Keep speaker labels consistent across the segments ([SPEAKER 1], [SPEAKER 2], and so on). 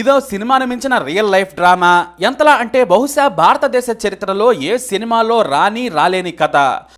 [SPEAKER 1] ఇదో సినిమాను మించిన రియల్ లైఫ్ డ్రామా? ఎంతలా అంటే బహుశా భారతదేశ చరిత్రలో ఏ సినిమాలో రాని రాలేని కథ?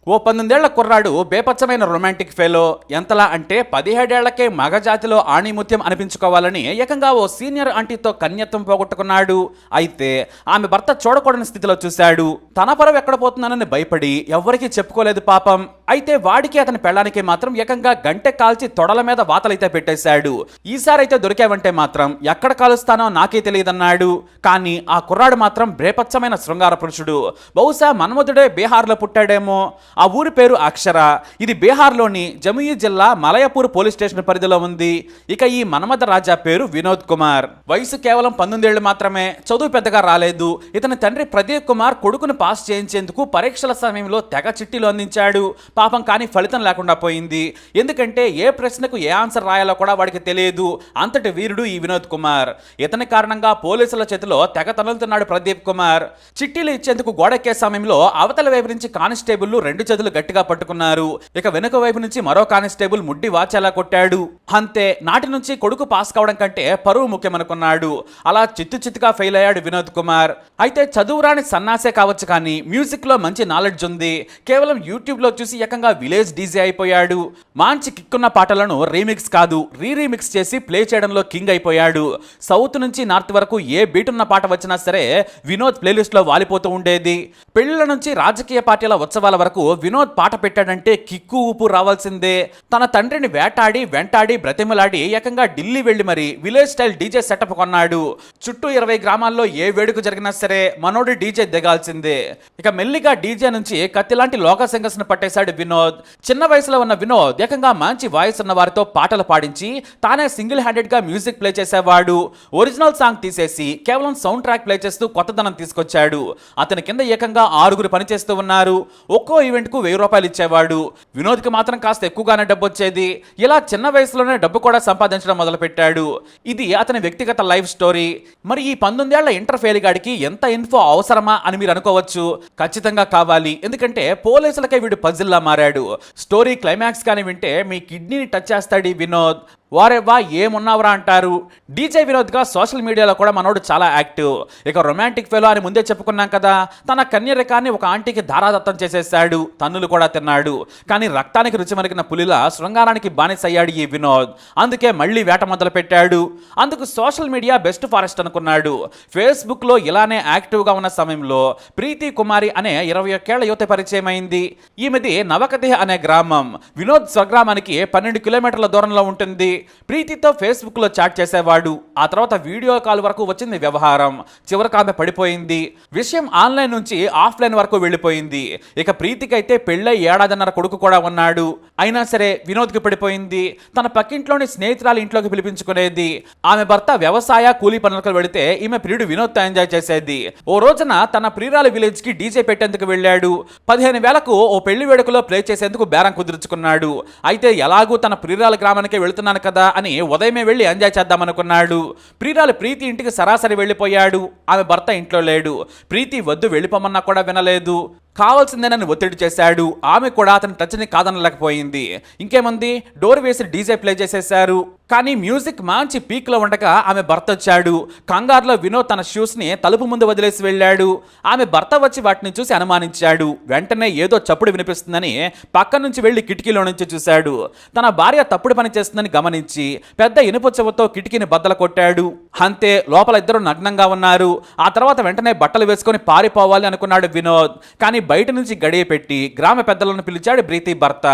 [SPEAKER 1] ఓ పంతొమ్మిదేళ్ళ కుర్రాడు బేపచ్చమైన రొమాంటిక్ ఫెలో. ఎంతలా అంటే పదిహేడేళ్ళకే మగజాతిలో ఆణిముత్యం అనిపించుకోవాలని ఏకంగా ఓ సీనియర్ ఆంటీతో కన్యత్వం పోగొట్టుకున్నాడు. అయితే ఆమె భర్త చూడకూడని స్థితిలో చూశాడు. తన పరవ ఎక్కడ పోతున్నానని భయపడి ఎవరికీ చెప్పుకోలేదు పాపం. అయితే వాడికి అతని పెళ్ళానికి మాత్రం ఏకంగా గంటె కాల్చి తొడల మీద వాతలైతే పెట్టేశాడు. ఈసారి అయితే దొరికావంటే మాత్రం ఎక్కడ కాలుస్తానో నాకే తెలియదన్నాడు. కానీ ఆ కుర్రాడు మాత్రం బ్రేపచ్చమైన శృంగార పురుషుడు. బహుశా మన్మధుడే బీహార్లో పుట్టాడేమో. ఆ ఊరి పేరు అక్షర. ఇది బీహార్లోని జముయి జిల్లా మలయపూర్ పోలీస్ స్టేషన్ పరిధిలో ఉంది. ఇక ఈ మన్మథ రాజా పేరు వినోద్ కుమార్. వయసు కేవలం పంతొమ్మిదేళ్ళు మాత్రమే. చదువు పెద్దగా రాలేదు. ఇతని తండ్రి ప్రదీప్ కుమార్ కొడుకును పాస్ చేయించేందుకు పరీక్షల సమయంలో తెగ చిట్టీలు అందించాడు. పాపం కానీ ఫలితం లేకుండా పోయింది. ఎందుకంటే ఏ ప్రశ్నకు ఏ ఆన్సర్ రాయాలో కూడా వాడికి తెలియదు. అంతటి వీరుడు ఈ వినోద్ కుమార్. ఇతని కారణంగా పోలీసుల చేతిలో తెగ తనులుతున్నాడు ప్రదీప్ కుమార్. చిట్టీలు ఇచ్చేందుకు గోడెక్కే సమయంలో అవతల వైపు నుంచి కానిస్టేబుల్ రెండు చేతులు గట్టిగా పట్టుకున్నారు. ఇక వెనుక వైపు నుంచి మరో కానిస్టేబుల్ ముడ్డి వాచేలా కొట్టాడు. అంతే నాటి నుంచి కొడుకు పాస్ కావడం కంటే పరువు ముఖ్యమనుకున్నాడు. అలా చిత్తు చిత్తుగా ఫెయిల్ అయ్యాడు వినోద్ కుమార్. అయితే చదువురాని సన్నాసే కావచ్చు కానీ మ్యూజిక్లో మంచి నాలెడ్జ్ ఉంది. కేవలం యూట్యూబ్లో చూసి ఏకంగా విలేజ్ డీజే అయిపోయాడు. మంచి కిక్కున్న పాటలను రీమిక్స్ కాదు రీ రీమిక్స్ చేసి ప్లే చేయడంలో కింగ్ అయిపోయాడు. సౌత్ నుంచి నార్త్ వరకు ఏ బీట్ ఉన్న పాట వచ్చినా సరే వినోద్ ప్లేలిస్ట్లో వాలిపోతూ ఉండేది. పెళ్ళిళ్ళ నుంచి రాజకీయ పార్టీల ఉత్సవాల వరకు వినోద్ పాట పెట్టాడంటే కిక్కు ఊపు రావాల్సిందే. తన తండ్రిని వేటాడి వెంటాడి బ్రతిమలాడి ఏకంగా ఢిల్లీ వెళ్ళి మరి విలేజ్ స్టైల్ డీజే సెటప్ కొన్నాడు. చుట్టూ ఇరవై గ్రామాల్లో ఏ వేడుక జరిగినా సరే మనోడి డీజే దిగాల్సిందే. ఇక మెల్లిగా డీజే నుంచి కత్తిలాంటి లోక సింగర్స్ను పట్టేశాడు వినోద్. చిన్న వయసులో ఉన్న వినోద్ ఏకంగా మంచి వాయిస్ ఉన్న వారితో పాటలు పాడించి తానే సింగిల్ హ్యాండెడ్గా మ్యూజిక్ ప్లే చేసేవాడు. ఒరిజినల్ సాంగ్ తీసేసి కేవలం సౌండ్ ట్రాక్ ప్లే చేస్తూ కొత్తదనం తీసుకొచ్చాడు. అతని కింద ఏకంగా ఆరుగురు పనిచేస్తూ ఉన్నారు. ఒక్కో ఈవెంట్కు వెయ్యి రూపాయలు ఇచ్చేవాడు. వినోద్కి మాత్రం కాస్త ఎక్కువగానే డబ్బు వచ్చేది ఇలా చిన్న వయసులోనే డబ్బు కూడా సంపాదించడం మొదలుపెట్టాడు. ఇది అతని వ్యక్తిగత లైఫ్ స్టోరీ. మరి ఈ పంతొమ్మిదేళ్ళ ఇంటర్ ఫెయిల్ గాడికి ఎంత ఇన్ఫో అవసరమా అని మీరు అనుకోవచ్చు. ఖచ్చితంగా కావాలి. ఎందుకంటే పోలీసులకే వీడు పజిల్లా మారాడు. స్టోరీ క్లైమాక్స్ కానీ వింటే మీ కిడ్నీని టచ్ చేస్తాడు వినోద్. వారెవ్వా ఏమున్నావురా అంటారు. డీజే వినోద్గా సోషల్ మీడియాలో కూడా మనోడు చాలా యాక్టివ్. ఇక రొమాంటిక్ ఫెలో అని ముందే చెప్పుకున్నాం కదా తన కన్యరకాన్ని ఒక ఆంటీకి ధారాదత్తం చేసేసాడు తన్నులు కూడా తిన్నాడు. కానీ రక్తానికి రుచి మరిగిన పులిలా శృంగారానికి బానిసయ్యాడు ఈ వినోద్. అందుకే మళ్ళీ వేట మొదలు పెట్టాడు అందుకు సోషల్ మీడియా బెస్ట్ ఫారెస్ట్ అనుకున్నాడు. ఫేస్బుక్లో ఇలానే యాక్టివ్గా ఉన్న సమయంలో ప్రీతి కుమారి అనే ఇరవై ఒక్కేళ్ళ యువత పరిచయమైంది. ఈమెది నవకదేహ్ అనే గ్రామం. వినోద్ స్వగ్రామానికి పన్నెండు కిలోమీటర్ల దూరంలో ఉంటుంది. ప్రీతితో ఫేస్బుక్లో చాట్ చేసేవాడు. ఆ తర్వాత వీడియో కాల్ వరకు వచ్చింది వ్యవహారం. చివరికి ఆమె పడిపోయింది. విషయం ఆన్లైన్ నుంచి ఆఫ్లైన్ వరకు వెళ్ళిపోయింది. ఇక ప్రీతికి అయితే పెళ్ళై ఏడాదిన్నర కొడుకు కూడా ఉన్నాడు. అయినా సరే వినోద్కి పడిపోయింది. తన పక్కింట్లోని స్నేహితురాలు ఇంట్లోకి పిలిపించుకునేది. ఆమె భర్త వ్యవసాయ కూలీ పనులకు వెళితే ఈమె ప్రియుడు వినోద్తో ఎంజాయ్ చేసేది. ఓ రోజున తన ప్రియురాల విలేజ్కి డీజే పెట్టేందుకు వెళ్ళాడు. పదిహేను వేలకు ఓ పెళ్ళి వేడుకలో ప్లే చేసేందుకు బేరం కుదుర్చుకున్నాడు. అయితే ఎలాగూ తన ప్రియురాల గ్రామానికి వెళుతున్నాను కదా అని ఉదయమే వెళ్ళి ఎంజాయ్ చేద్దామనుకున్నాడు ప్రియురాలు ప్రీతి ఇంటికి సరాసరి వెళ్ళిపోయాడు. ఆమె భర్త ఇంట్లో లేడు. ప్రీతి వద్దు వెళ్ళిపోమన్నా కూడా వినలేదు. కావాల్సిందే నన్ను ఒత్తిడి చేశాడు. ఆమె కూడా అతని టచ్ని కాదనలేకపోయింది. ఇంకేముంది? డోర్ వేసి డీజే ప్లే చేసేశారు. కానీ మ్యూజిక్ మంచి పీక్లో ఉండగా ఆమె భర్త వచ్చాడు. కంగారులో వినోద్ తన షూస్ని తలుపు ముందు వదిలేసి వెళ్ళాడు. ఆమె భర్త వచ్చి వాటిని చూసి అనుమానించాడు. వెంటనే ఏదో చప్పుడు వినిపిస్తుందని పక్క నుంచి వెళ్ళి కిటికీలో నుంచి చూశాడు. తన భార్య తప్పుడు పని చేస్తుందని గమనించి పెద్ద ఇనుప చెవుతో కిటికీని బద్దల కొట్టాడు. అంతే లోపల ఇద్దరు నగ్నంగా ఉన్నారు. ఆ తర్వాత వెంటనే బట్టలు వేసుకొని పారిపోవాలి అనుకున్నాడు వినోద్. కానీ బయట నుంచి గడియ పెట్టి గ్రామ పెద్దలను పిలిచాడు ప్రీతి భర్త.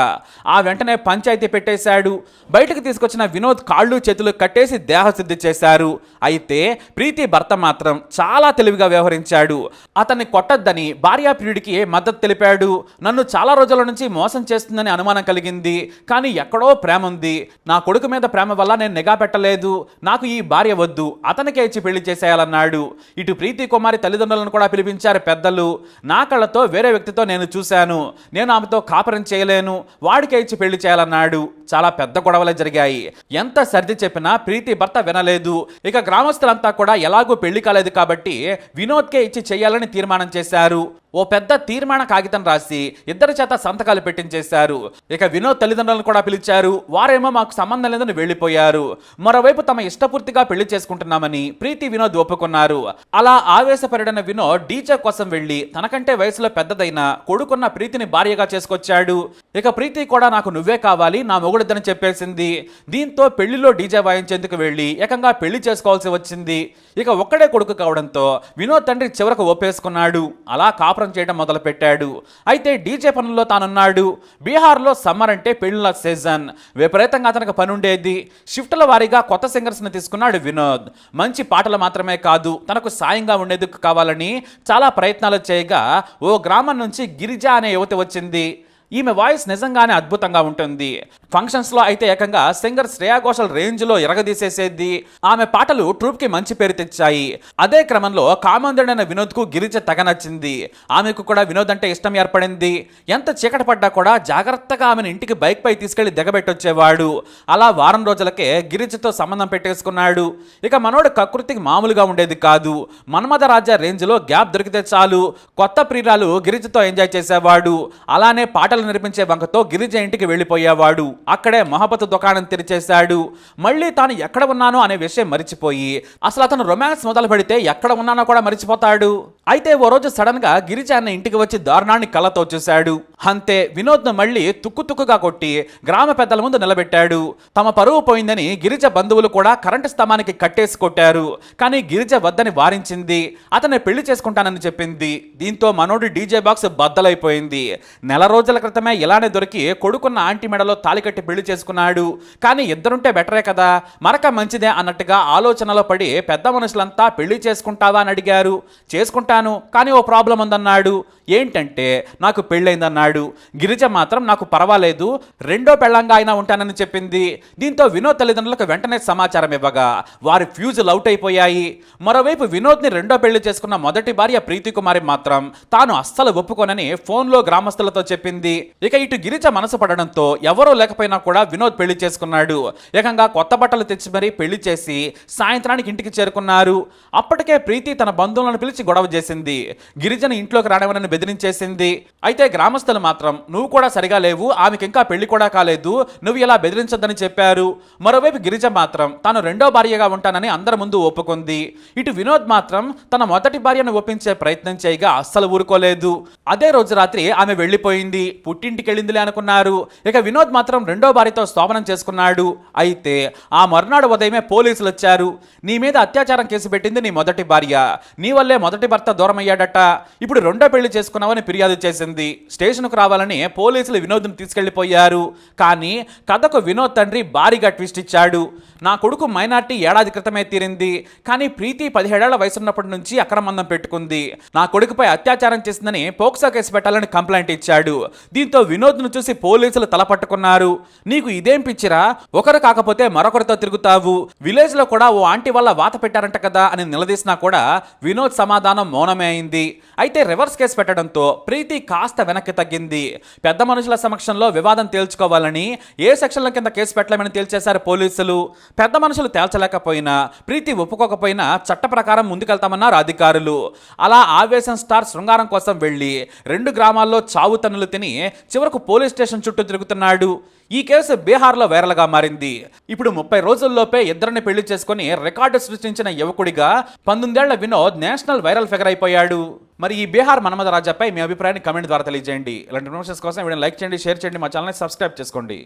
[SPEAKER 1] ఆ వెంటనే పంచాయతీ పెట్టేశాడు. బయటకు తీసుకొచ్చిన వినోద్ కాళ్ళు చేతులు కట్టేసి దేహశుద్ధి చేశారు. అయితే ప్రీతి భర్త మాత్రం చాలా తెలివిగా వ్యవహరించాడు. అతన్ని కొట్టొద్దని భార్యా ప్రియుడికి మద్దతు తెలిపాడు. నన్ను చాలా రోజుల నుంచి మోసం చేస్తుందని అనుమానం కలిగింది. కానీ ఎక్కడో ప్రేమ ఉంది. నా కొడుకు మీద ప్రేమ వల్ల నేను నిఘా పెట్టలేదు. నాకు ఈ భార్య వద్దు. అతనికే ఇచ్చి పెళ్ళి చేసేయాలన్నాడు. ఇటు ప్రీతి కుమారి తల్లిదండ్రులను కూడా పిలిపించారు పెద్దలు. నా కళ్ళతో వేరే వ్యక్తితో నేను చూశాను నేను ఆమెతో కాపురం చేయలేను వాడికే ఇచ్చి పెళ్ళి చేయాలన్నాడు. చాలా పెద్ద గొడవలే జరిగాయి. ఎంత సర్ది చెప్పినా ప్రీతి భర్త వినలేదు. ఇక గ్రామస్తులంతా కూడా ఎలాగో పెళ్ళి కాలేదు కాబట్టి వినోద్కే ఇచ్చి చేయాలని తీర్మానం చేశారు. ఓ పెద్ద తీర్మాన కాగితం రాసి ఇద్దరి చేత సంతకాలు పెట్టించేశారు. ఇక వినోద్ తల్లిదండ్రులను కూడా పిలిచారు. వారేమో మాకు సంబంధం లేదని వెళ్ళిపోయారు మరోవైపు తమ ఇష్టపూర్తిగా పెళ్ళి చేసుకుంటున్నామని ప్రీతి వినోద్ ఒప్పుకున్నారు. అలా ఆవేశపడిన వినోద్ డీజే కోసం వెళ్ళి తనకంటే వయసులో పెద్దదైన కొడుకున్న ప్రీతిని భార్యగా చేసుకొచ్చాడు. ఇక ప్రీతి కూడా నాకు నువ్వే కావాలి నా మొగుడిద్దని చెప్పేసింది. దీంతో పెళ్ళిలో డీజే వాయించేందుకు వెళ్ళి ఏకంగా పెళ్ళి చేసుకోవాల్సి వచ్చింది. ఇక ఒక్కడే కొడుకు కావడంతో వినోద్ తండ్రి చివరకు ఒప్పేసుకున్నాడు. అలా కాపురం చేయడం మొదలుపెట్టాడు. అయితే డీజే పనుల్లో తానున్నాడు. బీహార్లో సమ్మర్ అంటే పెళ్ళిళ్ళ సీజన్. విపరీతంగా అతనికి పని ఉండేది షిఫ్ట్ల వారీగా కొత్త సింగర్స్ని తీసుకున్నాడు వినోద్. మంచి పాటలు మాత్రమే కాదు తనకు సాయంగా ఉండేందుకు కావాలని చాలా ప్రయత్నాలు చేయగా ఓ గ్రామం నుంచి గిరిజ అనే యువతి వచ్చింది. ఈమె వాయిస్ నిజంగానే అద్భుతంగా ఉంటుంది. ఫంక్షన్స్లో అయితే ఏకంగా సింగర్ శ్రేయా ఘోషల్ రేంజ్లో ఎరగదీసేసేది. ఆమె పాటలు ట్రూప్కి మంచి పేరు తెచ్చాయి. అదే క్రమంలో కామందుడైన వినోద్కు గిరిజ తెగ నచ్చింది. ఆమెకు కూడా వినోద్ అంటే ఇష్టం ఏర్పడింది. ఎంత చీకటి పడ్డా కూడా జాగ్రత్తగా ఆమెను ఇంటికి బైక్ పై తీసుకెళ్ళి దిగబెట్టొచ్చేవాడు. అలా వారం రోజులకే గిరిజతో సంబంధం పెట్టేసుకున్నాడు. ఇక మనోడు కకృతికి మామూలుగా ఉండేది కాదు. మన్మథ రాజా రేంజ్లో గ్యాప్ దొరికితే చాలు. కొత్త ప్రియురాలు గిరిజతో ఎంజాయ్ చేసేవాడు. అలానే పాటలు నిర్మించే వంకతో గిరిజ ఇంటికి వెళ్ళిపోయేవాడు. అక్కడే మహబత్ దుకాణం తెరిచేశాడు. మళ్ళీ తాను ఎక్కడ ఉన్నానో అనే విషయం మరిచిపోయి అసలు అతను రొమాన్స్ మొదలు పెడితే ఎక్కడ ఉన్నానో కూడా మరిచిపోతాడు. అయితే ఓ రోజు సడన్గా గిరిజ అన్న ఇంటికి వచ్చి దారుణాన్ని కళ్ళతో చూశాడు. అంతే వినోద్ను మళ్ళీ తుక్కు తుక్కుగా కొట్టి గ్రామ పెద్దల ముందు నిలబెట్టాడు. తమ పరువు పోయిందని గిరిజ బంధువులు కూడా కరెంటు స్తంభానికి కట్టేసి కొట్టారు. కానీ గిరిజ వద్దని వారించింది. అతన్ని పెళ్ళి చేసుకుంటానని చెప్పింది. దీంతో మనోడు డీజే బాక్స్ బద్దలైపోయింది. నెల రోజుల క్రితమే ఇలానే దొరికి కొడుకున్న ఆంటీ మెడలో తాలికట్టి పెళ్ళి చేసుకున్నాడు. కానీ ఇద్దరుంటే బెటరే కదా? మరక మంచిదే అన్నట్టుగా ఆలోచనలో పడి పెద్ద మనుషులంతా పెళ్ళి చేసుకుంటావా అని అడిగారు. చేసుకుంటాను కానీ ఓ ప్రాబ్లం ఉందన్నాడు. ఏంటంటే నాకు పెళ్ళైందన్నాడు గిరిజ మాత్రం నాకు పర్వాలేదు రెండో పెళ్ళంగా అయినా ఉంటానని చెప్పింది. దీంతో వినోద్ తల్లిదండ్రులకు వెంటనే సమాచారం ఇవ్వగా వారి ఫ్యూజులు అవుట్ అయిపోయాయి. మరోవైపు వినోద్ని రెండో పెళ్ళి చేసుకున్న మొదటి భార్య ప్రీతి కుమారి మాత్రం తాను అస్సలు ఒప్పుకోనని ఫోన్లో గ్రామస్తులతో చెప్పింది. ఇక ఇటు గిరిజ మనసు పడడంతో ఎవరో లేకపోయినా కూడా వినోద్ పెళ్ళి చేసుకున్నాడు. ఏకంగా కొత్త బట్టలు తెచ్చి మరీ పెళ్ళి చేసి సాయంత్రానికి ఇంటికి చేరుకున్నారు. అప్పటికే ప్రీతి తన బంధువులను పిలిచి గొడవ చేసింది. గిరిజను ఇంట్లోకి రావడమని బెదిరించేసింది. అయితే గ్రామస్తులు మాత్రం నువ్వు కూడా సరిగా లేవు ఆమెకి ఇంకా పెళ్ళి కూడా కాలేదు నువ్వు ఇలా బెదిరించొద్దని చెప్పారు. మరోవైపు గిరిజ మాత్రం తాను రెండో భార్యగా ఉంటానని అందరి ముందు ఒప్పుకుంది. ఇటు వినోద్ మాత్రం తన మొదటి భార్యను ఒప్పించే ప్రయత్నం చేయగా అస్సలు ఊరుకోలేదు. అదే రోజు రాత్రి ఆమె వెళ్ళిపోయింది. పుట్టింటికి వెళ్ళిందిలే అనుకున్నారు. ఇక వినోద్ మాత్రం రెండో భార్యతో స్తోమనం చేసుకున్నాడు. అయితే ఆ మర్నాడు ఉదయమే పోలీసులు వచ్చారు. నీ మీద అత్యాచారం కేసు పెట్టింది నీ మొదటి భార్య. నీ వల్లే మొదటి భర్త దూరం అయ్యాడట ఇప్పుడు రెండో పెళ్ళి చేసుకున్నావని ఫిర్యాదు చేసింది. స్టేషన్కు రావాలని పోలీసులు వినోద్ని తీసుకెళ్ళిపోయారు కానీ కథకు వినోద్ తండ్రి భారీగా ట్విస్ట్ ఇచ్చాడు. నా కొడుకు మైనార్టీ ఏడాది క్రితమే తీరింది కానీ ప్రీతి పదిహేడేళ్ళ వయసున్నప్పటి నుంచి అక్రమందం పెట్టుకుంది. నా కొడుకుపై అత్యాచారం చేసిందని పోక్సో కేసు పెట్టాలని కంప్లైంట్ ఇచ్చాడు. దీంతో వినోద్ను చూసి పోలీసులు తలపట్టుకున్నారు. నీకు ఇదేం పిచ్చిరా? ఒకరు కాకపోతే మరొకరితో తిరుగుతావు. విలేజ్లో కూడా ఓ ఆంటీ వల్ల వాత పెట్టారంట కదా అని నిలదీసినా కూడా వినోద్ సమాధానం మౌనమే అయింది. అయితే రివర్స్ కేసు పెట్టడంతో ప్రీతి కాస్త వెనక్కి తగ్గింది. పెద్ద మనుషుల సమక్షంలో వివాదం తేల్చుకోవాలని ఏ సెక్షన్ల కింద కేసు పెట్టలేమని తేల్చేశారు పోలీసులు? పెద్ద మనుషులు తేల్చలేకపోయినా ప్రీతి ఒప్పుకోకపోయినా చట్ట ప్రకారం ముందుకెళ్తామన్నారు అధికారులు. అలా ఆవేశం స్టార్ శృంగారం కోసం వెళ్ళి రెండు గ్రామాల్లో చావు తన్నులు తిని చివరకు పోలీస్ స్టేషన్ చుట్టూ తిరుగుతున్నాడు. ఈ కేసు బీహార్లో వైరల్గా మారింది. ఇప్పుడు ముప్పై రోజుల్లోపే ఇద్దరిని పెళ్ళి చేసుకుని రికార్డు సృష్టించిన యువకుడిగా పంతొమ్మిదేళ్ళ వినోద్ నేషనల్ వైరల్ ఫిగర్ అయిపోయాడు. మరి ఈ బీహార్ మన్మథ రాజాపై మీ అభిప్రాయాన్ని కమెంట్ ద్వారా తెలియజేయండి. ఇలాంటి ఇన్ఫర్మేషన్స్ కోసం వీడియో లైక్ చేయండి షేర్ చేయండి మా ఛానల్ని సబ్స్క్రైబ్ చేసుకోండి.